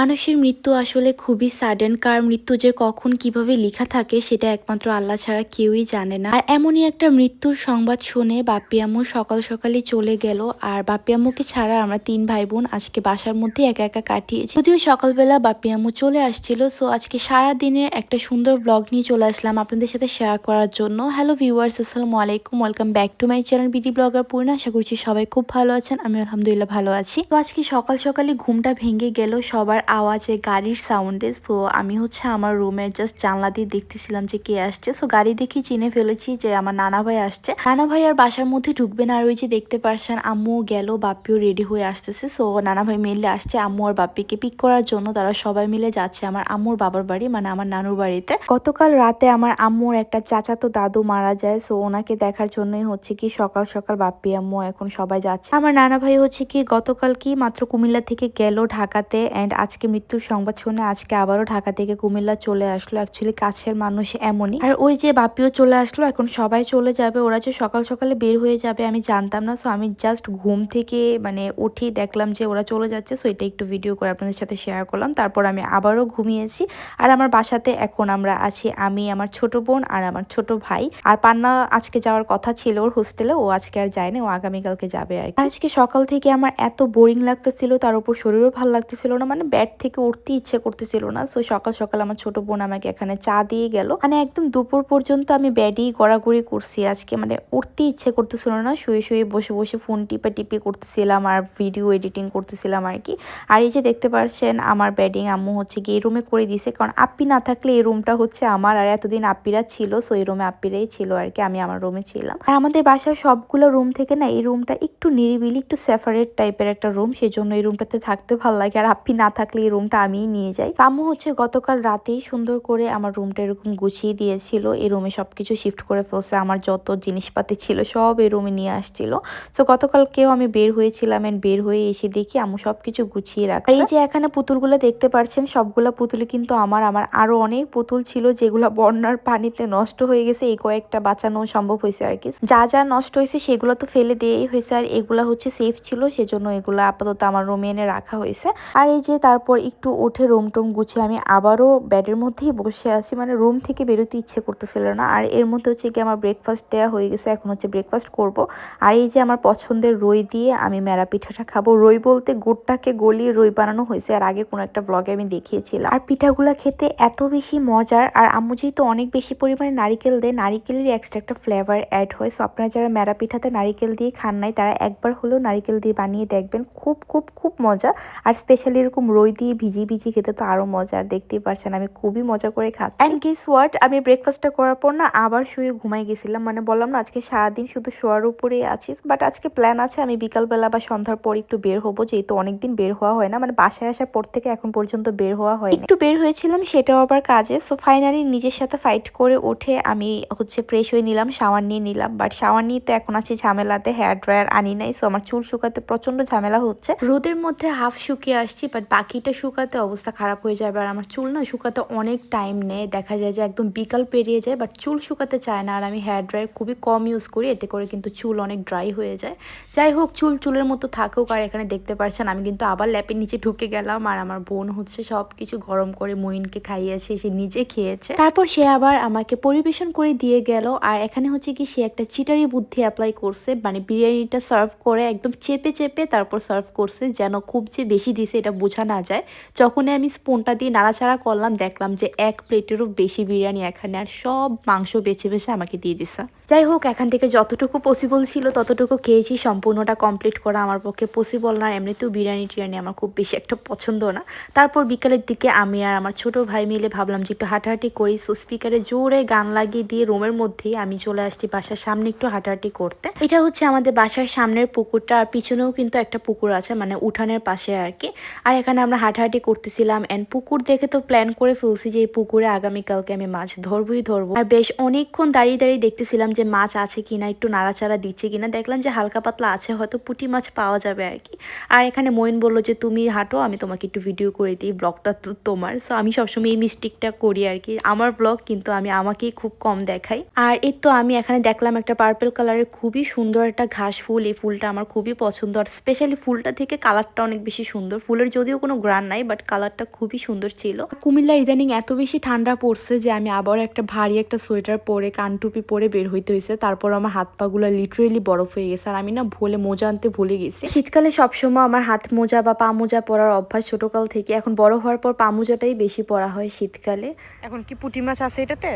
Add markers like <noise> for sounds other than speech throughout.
মানুষের মৃত্যু আসলে খুবই সাডেন কার মৃত্যু যে কখন কীভাবে লেখা থাকে সেটা একমাত্র আল্লাহ ছাড়া কেউই জানে না। আর এমনই একটা মৃত্যুর সংবাদ শুনে বাপ্পি আম্মু সকাল সকালে চলে গেল। আর বাপ্পি আম্মুকে ছাড়া আমরা তিন ভাই বোন আজকে বাসার মধ্যে একা একা কাটিয়েছি। যদিও সকালবেলা বাপ্পি আম্মু চলে আসছিল সো আজকে সারা দিনের একটা সুন্দর ব্লগ নিয়ে চলে আসলাম আপনাদের সাথে শেয়ার করার জন্য। হ্যালো ভিউয়ার্স আসসালামু আলাইকুম welcome back to my channel BD blogger পূর্ণ আশা করছি সবাই খুব ভালো আছেন আমি আলহামদুলিল্লাহ ভালো আছি। তো আজকে সকাল সকালে ঘুমটা ভেঙে গেল, সবার আওয়াজে গাড়ির সাউন্ডে সো আমি হচ্ছে আমার রুমের জাস্ট জানলা দিয়ে দেখতেছিলাম যে কে আসছে। সো গাড়ি দেখি চিনে ফেলেছি যে আমার নানা ভাই আসছে। নানা ভাই আর বাসার মধ্যে ঢুকবে না। আর ওই যে দেখতে পারছেন, আম্মু গেল, বাপ্পিও রেডি হয়ে আসতেছে। সো নানা ভাই মিলে আসছে আম্মু আর বাপ্পিকে পিক করার জন্য। তারা সবাই মিলে যাচ্ছে আমার আম্মুর বাবার বাড়ি মানে আমার নানুর বাড়িতে। গতকাল রাতে আমার আম্মুর একটা চাচাতো দাদু মারা যায়। সো ওনাকে দেখার জন্যই হচ্ছে কি সকাল সকাল বাপ্পি, আম্মু এখন সবাই যাচ্ছে। আমার নানা ভাই হচ্ছে কি গতকাল কি মাত্র কুমিল্লা থেকে গেল ঢাকাতে। এন্ড আজকে মৃত্যুর সংবাদ শুনে আজকে আবারও ঢাকা থেকে কুমিল্লা চলে আসলো। অ্যাকচুয়ালি কাছের মানুষ এমনই। আর ওই যে বাপিও চলে আসলো, এখন সবাই চলে যাবে। ওরা যে সকাল সকালে বের হয়ে যাবে আমি জানতাম না। সো আমি জাস্ট ঘুম থেকে মানে উঠি দেখলাম যে ওরা চলে যাচ্ছে। সো এটা একটু ভিডিও করে আপনাদের সাথে শেয়ার করলাম। তারপর আমি আবারও ঘুমিয়েছি। আর আমার বাসাতে এখন আমরা আছি আমি, আমার ছোট বোন আর আমার ছোট ভাই। আর পান্না আজকে যাওয়ার কথা ছিল ওর হোস্টেলে। ও আজকে আর যায় না ও আগামীকালকে যাবে আর। আজকে সকাল থেকে আমার এত বোরিং লাগতেছিল, তার উপর শরীরও ভালো লাগতেছিল না। মানে ব্যাড থেকে উঠতে ইচ্ছে করতেছিল না। সো সকাল সকাল আমার ছোট বোন আমাকে এখানে চা দিয়ে গেল। মানে একদম দুপুর পর্যন্ত আমি ব্যাডই গড়াগড়ি করছি আজকে। মানে উঠতে ইচ্ছে করতেছিল না। শুয়ে শুয়ে বসে বসে ফোন টিপা টিপি করতেছিলাম আর ভিডিও এডিটিং করতেছিলাম আর কি। আর এই যে দেখতে পাচ্ছেন আমার ব্যাডিং আম্মু হচ্ছে গিয়ে রুমে করে দিছে। কারণ আপ্পি না থাকলে এই রুমটা হচ্ছে আমার। আর এতদিন আপ্পিরা ছিল সো এই রুমে আপ্পিরাই ছিল আর কি। আমি আমার রুমে ছিলাম। আর আমাদের বাসার সবগুলো রুম থেকে না এই রুমটা একটু নিরিবিলি, একটু সেপারেট টাইপের একটা রুম সেই জন্য এই রুমটাতে থাকতে ভালো লাগে। আর আপ্পি না থাকলে এই রুমটা আমিই নিয়ে যাই। আম্মু হচ্ছে গতকাল রাতেই সুন্দর করে আমার রুমটা এরকম গুছিয়ে দিয়েছিল। এই রুমে সবকিছু শিফট করে ফেলছে। আমার যত জিনিসপাতি ছিল সব এই রুমে নিয়ে আসছিল। সো গতকালকেও আমি বের হয়েছিলাম এন্ড বের হয়ে এসে দেখি আম্মু সবকিছু গুছিয়ে রাখছে। এই যে এখানে পুতুলগুলো দেখতে পাচ্ছেন সবগুলা পুতুল কিন্তু আমার আমার আরও অনেক পুতুল ছিল যেগুলো বন্যার পানিতে নষ্ট হয়ে গেছে। এই কয়েকটা বাঁচানো সম্ভব হয়েছে আর কি। যা যা নষ্ট হয়েছে সেগুলো তো ফেলে দিয়েই হয়েছে। আর এগুলা হচ্ছে সেফ ছিল, সেজন্য এগুলো আপাতত আমার রুমে এনে রাখা হয়েছে। আর এই যে তারপর একটু উঠে রুম টুম গুছিয়ে আমি আবারও ব্যাডের মধ্যেই বসে আছি। মানে রুম থেকে বেরোতে ইচ্ছে করতেছিল না। আর এর মধ্যে হচ্ছে কি আমার ব্রেকফাস্ট দেওয়া হয়ে গেছে। এখন হচ্ছে ব্রেকফাস্ট করব। আর এই যে আমার পছন্দের রই দিয়ে আমি মেরা পিঠাটা খাব। রই বলতে গুড়টাকে গলিয়ে রই বানানো হয়েছে। আর আগে কোনো একটা ব্লগে আমি দেখিয়েছিলাম। আর পিঠাগুলো খেতে এত বেশি মজার। আর আম্মু যেহেতু অনেক বেশি পরিমাণে নারিকেল দেয় নারিকেলের এক্সট্রা একটা ফ্লেভার অ্যাড হয়। সো আপনারা যারা মেরা পিঠাতে নারিকেল দিয়ে খান নাই, তারা একবার হলেও নারিকেল দিয়ে বানিয়ে দেখবেন। খুব খুব খুব মজা। আর স্পেশালি এরকম রই দিয়ে ভিজিয়ে ভিজিয়ে খেতে তো আরও মজা আর দেখতেই পারছেন আমি খুবই মজা করে খাচ্ছি। অ্যান্ড গেস হোয়াট আমি ব্রেকফাস্টটা করার পর না আবার শুয়ে ঘুমাই গেছিলাম। মানে বললাম না আজকে সারাদিন শুধু শোয়ার উপরেই আছি বাট আজকে প্ল্যান আছে আমি বিকালবেলা বা সন্ধ্যার পর একটু বের হব যেহেতু অনেকদিন বের হওয়া হয় না। মানে বাসায় আসার পর থেকে এখন পর্যন্ত বের হওয়া হয় একটু বের হয়েছিলাম সেটাও আবার কাজে। সো ফাইনালি নিজের সাথে ফাইট করে উঠে আমি হচ্ছে ফ্রেশ হয়ে নিলাম শাওয়ার নিয়ে নিলাম। বাট শাওয়ার নিয়ে তো এখন আছি ঝামেলাতে হেয়ার ড্রায়ার আনি নাই। সো আমার চুল শুকাতে প্রচণ্ড ঝামেলা হচ্ছে। রোদের মধ্যে হাফ শুকিয়ে আসছি বাট বাকিটা শুকাতে অবস্থা খারাপ হয়ে যাবে, আর আমার চুল না শুকাতে অনেক টাইম নেয়। দেখা যায় যে একদম বিকাল পেরিয়ে যায় বাট চুল শুকাতে চায় না, আর আমি হেয়ার ড্রায়ার খুবই কম ইউজ করি, এতে করে কিন্তু চুল অনেক ড্রাই হয়ে যায়। যাই হোক, চুল চুলের মতো থাকুক, আর এখানে দেখতে পারছেন, আমি কিন্তু আবার ল্যাপের নিচে ঢুকে গেলাম, আর আমার বোন হচ্ছে সব কিছু গরম করে মইনকে খাইয়েছে, সে নিজে খেয়েছে। তারপর সে আবার আমাকে পরিবেশন করে দিয়ে গেল, আর এখানে হচ্ছে কি, সে একটা চিটারি বুদ্ধি অ্যাপ্লাই করছে মানে বিরিয়ানিটা সার্ভ করে একদম চেপে চেপে তারপর সার্ভ করছে, যেন খুব যে বেশি দিছে, এটা বোঝা না যায়। যখনই আমি স্পুনটা দিয়ে নাড়াচাড়া করলাম, দেখলাম যে এক প্লেটেরও বেশি বিরিয়ানি এখানে আর সব মাংস বেছে বেছে আমাকে দিয়ে দিছে। যাই হোক, এখান থেকে যতটুকু পসিবল ছিল ততটুকু খেয়েছি। সম্পূর্ণটা কমপ্লিট করা আমার পক্ষে পসিবল না। এমনিতেও বিরিয়ানি টিরিয়ানি আমার খুব বেশি একটা পছন্দ না। তারপর বিকালের দিকে আমি আর আমার ছোট ভাই মিলে ভাবলাম যে একটু হাঁটাহাঁটি করি। সো স্পিকারে জোরে গান লাগিয়ে দিয়ে রুমের মধ্যেই আমি চলে আসছি বাসার সামনে একটু হাঁটাহাঁটি করতে। এটা হচ্ছে আমাদের বাসার সামনের পুকুরটা। আর পিছনেও কিন্তু একটা পুকুর আছে মানে উঠানের পাশে আর কি। আর এখানে আমরা হাঁটাহাঁটি করতেছিলাম অ্যান্ড পুকুর দেখে তো প্ল্যান করে ফেলছি যে এই পুকুরে আগামীকালকে আমি মাছ ধরবই, ধরবো। আর বেশ অনেকক্ষণ দাঁড়িয়ে দাঁড়িয়ে দেখতেছিলাম যে মাছ আছে কিনা, একটু নাড়াচাড়া দিচ্ছে কিনা। দেখলাম যে হালকা পাতলা আছে, হয়তো পুঁটি মাছ পাওয়া যাবে আর কি। আর এখানে মইন বলল যে, তুমি হাঁটো, আমি তোমাকে একটু ভিডিও করে দিই, ব্লগটা তো তোমার। সো আমি সবসময় এই মিস্টেকটা করি আর কি। আমার ব্লগ কিন্তু আমি আমাকেই খুব কম দেখাই। আর এর তো আমি এখানে দেখলাম একটা পার্পল কালারের খুবই সুন্দর একটা ঘাস ফুল। এই ফুলটা আমার খুবই পছন্দ। আর স্পেশালি ফুলটা থেকে কালারটা অনেক বেশি সুন্দর। ফুলের যদিও কোনো গ্রান নাই বাট কালারটা খুবই সুন্দর ছিল। কুমিল্লা ইদানিং এত বেশি ঠান্ডা পড়ছে যে আমি আবার একটা ভারী একটা সোয়েটার পরে কানটুপি পরে বের হইতে হয়েছে তারপর আমার হাত পাগুলো লিটারেলি বরফ হয়ে গেছে। আর আমি না ভুলে, মোজা আনতে ভুলে গেছি। শীতকালে সবসময় আমার হাত মোজা বা পা মোজা পরার অভ্যাস ছোটকাল থেকে, এখন বড় হওয়ার পর পা মোজাটাই বেশি পরা হয় শীতকালে। এখন কি পুঁটি মাছ আছে এটাতে?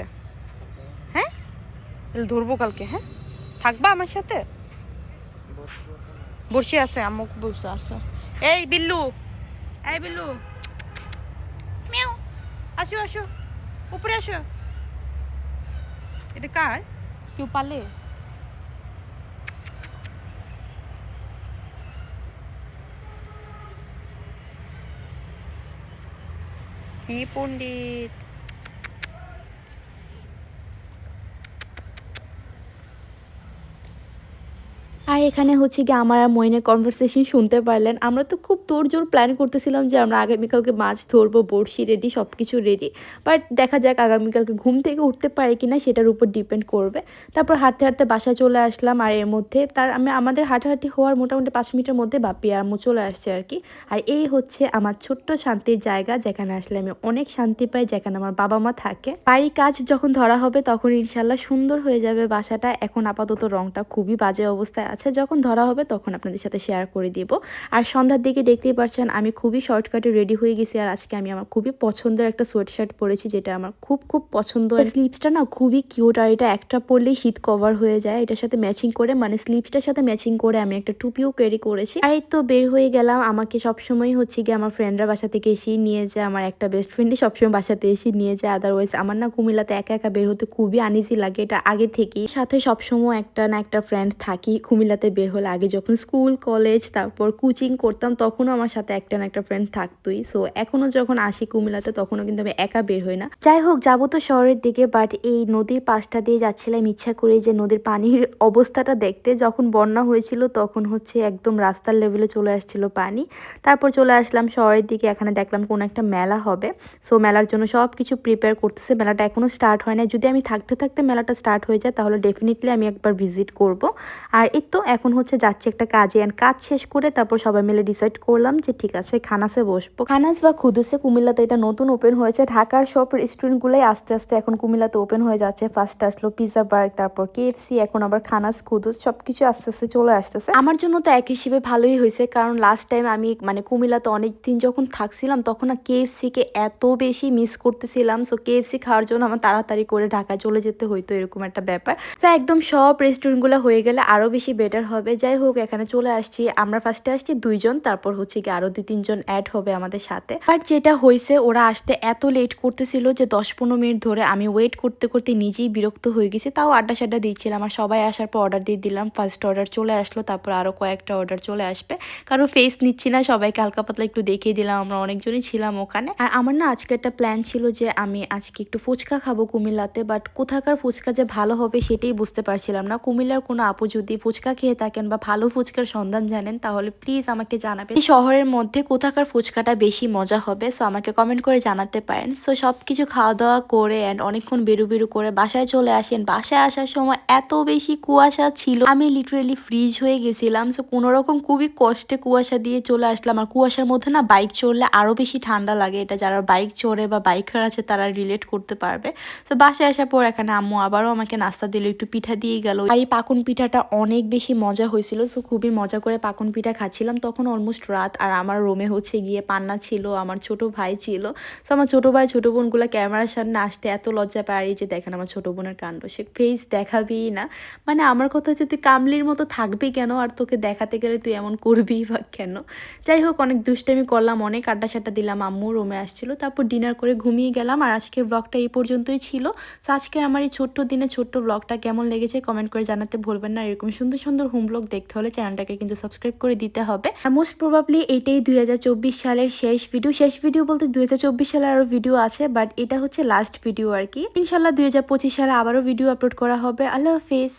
হ্যাঁ? ধরবো কালকে হ্যাঁ? থাকবা আমার সাথে? বসে আছে, আমুক বসে আছে। এই বিল্লু! এই বিল্লু। মিয়াও আসো আসো। উপরে আসো। এটা কার? কেউ পালে কি পণ্ডিত? এখানে হচ্ছে কি আমার আর মইনের কনভারসেশন শুনতে পারলেন। আমরা তো খুব তোড়জোড় প্ল্যান করতেছিলাম যে আমরা আগামীকালকে মাছ ধরবো, বড়শি রেডি সব কিছু রেডি বাট দেখা যাক আগামীকালকে ঘুম থেকে উঠতে পারে কিনা সেটার উপর ডিপেন্ড করবে। তারপর হাঁটতে হাঁটতে বাসায় চলে আসলাম আর এর মধ্যে তার আমি, আমাদের হাঁটাহাঁটি হওয়ার মোটামুটি পাঁচ মিনিটের মধ্যে বাপি আর আম্মু চলে আসছে আর কি। আর এই হচ্ছে আমার ছোট্ট শান্তির জায়গা, যেখানে আসলে আমি অনেক শান্তি পাই, যেখানে আমার বাবা মা থাকে। বাড়ি কাজ যখন ধরা হবে তখন ইনশাল্লাহ সুন্দর হয়ে যাবে বাসাটা। এখন আপাতত রংটা খুবই বাজে অবস্থায় আছে যখন ধরা হবে তখন আপনাদের সাথে শেয়ার করে দিব। আর সন্ধ্যার দিকে দেখতেই পাচ্ছেন আমি খুবই শর্টকাটে রেডি হয়ে গেছি আর আজকে আমি আমার খুবই পছন্দের একটা সোয়েট শার্ট পরেছি যেটা আমার খুব খুব পছন্দ। স্লিপসটা না খুবই কিউট আর এটা একটা পরলেই শীত কভার হয়ে যায় এটার সাথে ম্যাচিং করে মানে স্লিপসটার সাথে ম্যাচিং করে আমি একটা টুপিও ক্যারি করেছি। আর এই তো বের হয়ে গেলাম আমাকে সবসময় হচ্ছে গিয়ে আমার ফ্রেন্ডরা বাসা থেকে এসে নিয়ে যায় আমার একটা বেস্ট ফ্রেন্ডই সবসময় বাসাতে এসে নিয়ে যায় আদারওয়াইজ আমার না কুমিল্লাতে একা একা বের হতে খুবই আনিজি লাগে এটা আগে থেকেই। সাথে সবসময় একটা না একটা ফ্রেন্ড থাকি কুমিল্লাতে বের হলে আগে যখন স্কুল, কলেজ, তারপর কোচিং করতাম, তখনও আমার সাথে একটা না একটা ফ্রেন্ড থাকতোই। সো এখনও যখন আসি কুমিল্লাতে, তখনও কিন্তু আমি একা বের হই না। যাই হোক, যাব তো শহরের দিকে বাট এই নদীর পাশটা দিয়ে যাচ্ছিলাম ইচ্ছা করে যে নদীর পানির <laughs> অবস্থাটা দেখতে। যখন বন্যা হয়েছিল, তখন হচ্ছে একদম রাস্তার লেভেলে চলে আসছিল পানি। তারপর চলে আসলাম শহরের দিকে, এখানে দেখলাম কোনো একটা মেলা হবে। সো মেলার জন্য সব কিছু প্রিপেয়ার করতেছে। মেলাটা এখনও স্টার্ট হয় না যদি আমি থাকতে থাকতে মেলাটা স্টার্ট হয়ে যায়, তাহলে ডেফিনেটলি আমি একবার ভিজিট করব। আর এই তো এখন হচ্ছে যাচ্ছে একটা কাজে অ্যান্ড কাজ শেষ করে তারপর সবাই মিলে ডিসাইড করলাম যে ঠিক আছে, খানাসে বসবো। খানাস বা খুদুসে কুমিল্লাতে এটা নতুন ওপেন হয়েছে। ঢাকার সব রেস্টুরেন্টগুলোই আস্তে আস্তে এখন কুমিল্লাতে ওপেন হয়ে যাচ্ছে। ফার্স্ট আসলো পিজা বার্গ তারপর কেএফসি এখন আবার খানাস, খুদুস সবকিছু আস্তে আস্তে চলে আসতেছে। আমার জন্য তো এক হিসেবে ভালোই হয়েছে, কারণ লাস্ট টাইম আমি মানে কুমিল্লাতে অনেক দিন যখন থাকছিলাম তখন না কেএফসি কে এত বেশি মিস করতেছিলাম। সো কেএফসি খাওয়ার জন্য আমার তাড়াতাড়ি করে ঢাকায় চলে যেতে হইতো এরকম একটা ব্যাপার। তো একদম সব রেস্টুরেন্টগুলো হয়ে গেলে আরও বেশি বেটার হবে। যাই হোক, এখানে চলে আসছি। আমরা ফার্স্টে আসছি দুইজন, তারপর হচ্ছে কি আরও দুই তিনজন অ্যাড হবে আমাদের সাথে। বাট যেটা হয়েছে, ওরা আসতে এত লেট করতেছিল যে দশ পনেরো মিনিট ধরে আমি ওয়েট করতে করতে নিজেই বিরক্ত হয়ে গেছি। তাও আড্ডা সাড্ডা দিচ্ছিলাম আর সবাই আসার পর অর্ডার দিয়ে দিলাম। ফার্স্ট অর্ডার চলে আসলো, তারপর আরও কয়েকটা অর্ডার চলে আসবে। কারণ ফেস নিচ্ছি না, সবাইকে হালকা পাতলা একটু দেখিয়ে দিলাম। আমরা অনেকজনই ছিলাম ওখানে। আর আমার না আজকে একটা প্ল্যান ছিল যে আমি আজকে একটু ফুচকা খাব কুমিল্লাতে বাট কোথাকার ফুচকা যে ভালো হবে সেটাই বুঝতে পারছিলাম না। কুমিল্লার কোনো আপু যদি ফুচকা খেয়ে থাকেন বা ভালো ফুচকার সন্ধান জানেন, তাহলে প্লিজ আমাকে জানাবেন। শহরের মধ্যে কোথাকার ফুচকাটা বেশি মজা হবে সো আমাকে কমেন্ট করে জানাতে পারেন। সো সব কিছু খাওয়া দাওয়া করে অ্যান্ড অনেকক্ষণ বেরু বেরু করে বাসায় চলে আসেন। বাসায় আসার সময় এত বেশি কুয়াশা ছিল, আমি লিটারেলি ফ্রিজ হয়ে গেছিলাম। সো কোনো রকম খুবই কষ্টে কুয়াশা দিয়ে চলে আসলাম। আর কুয়াশার মধ্যে না বাইক চড়লে আরও বেশি ঠান্ডা লাগে। এটা যারা বাইক চড়ে বা বাইকার আছে, তারা রিলেট করতে পারবে। তো বাসায় আসার পর এখানে আম্মু আবারও আমাকে নাস্তা দিল, একটু পিঠা দিয়ে গেল। আর এই পাকুন পিঠাটা অনেক বেশি মজা হয়েছিল। সো খুবই মজা করে পাকন পিঠা খাচ্ছিলাম। তখন অলমোস্ট রাত আর আমার রোমে হচ্ছে গিয়ে পান্না ছিল, আমার ছোট ভাই ছিল। সো আমার ছোট ভাই, ছোট বোনগুলো ক্যামেরার সামনে আসতে এত লজ্জা পায়। যে দেখেন আমার ছোট বোনের কাণ্ড, সে ফেস দেখাবেই না। মানে আমার কথা হচ্ছে, তুই কামলির মতো থাকবি কেন? আর তোকে দেখাতে গেলে তুই এমন করবি বা কেন? যাই হোক, অনেক দুষ্টামি করলাম, অনেক আড্ডা সাড্ডা দিলাম। আম্মু রুমে আসছিল। তারপর ডিনার করে ঘুমিয়ে গেলাম। আর আজকের ব্লগটা এই পর্যন্তই ছিল। তো আজকে আমার এই ছোট্ট দিনে ছোট্ট ব্লগটা কেমন লেগেছে কমেন্ট করে জানাতে ভুলবেন না। এরকম সুন্দর সুন্দর সুন্দর হোম ব্লগ দেখতে হলে চ্যানেলটাকে কিন্তু সাবস্ক্রাইব করে দিতে হবে। আর মোস্ট প্রবাবলি এটাই দুই হাজার চব্বিশ সালের শেষ ভিডিও শেষ ভিডিও বলতে দুই হাজার চব্বিশ সালের আরও ভিডিও আছে বাট এটা হচ্ছে লাস্ট ভিডিও আর কি। ইনশাল্লাহ দুই হাজার পঁচিশ সালে আবারও ভিডিও আপলোড করা হবে। আল্লাহ হাফিজ।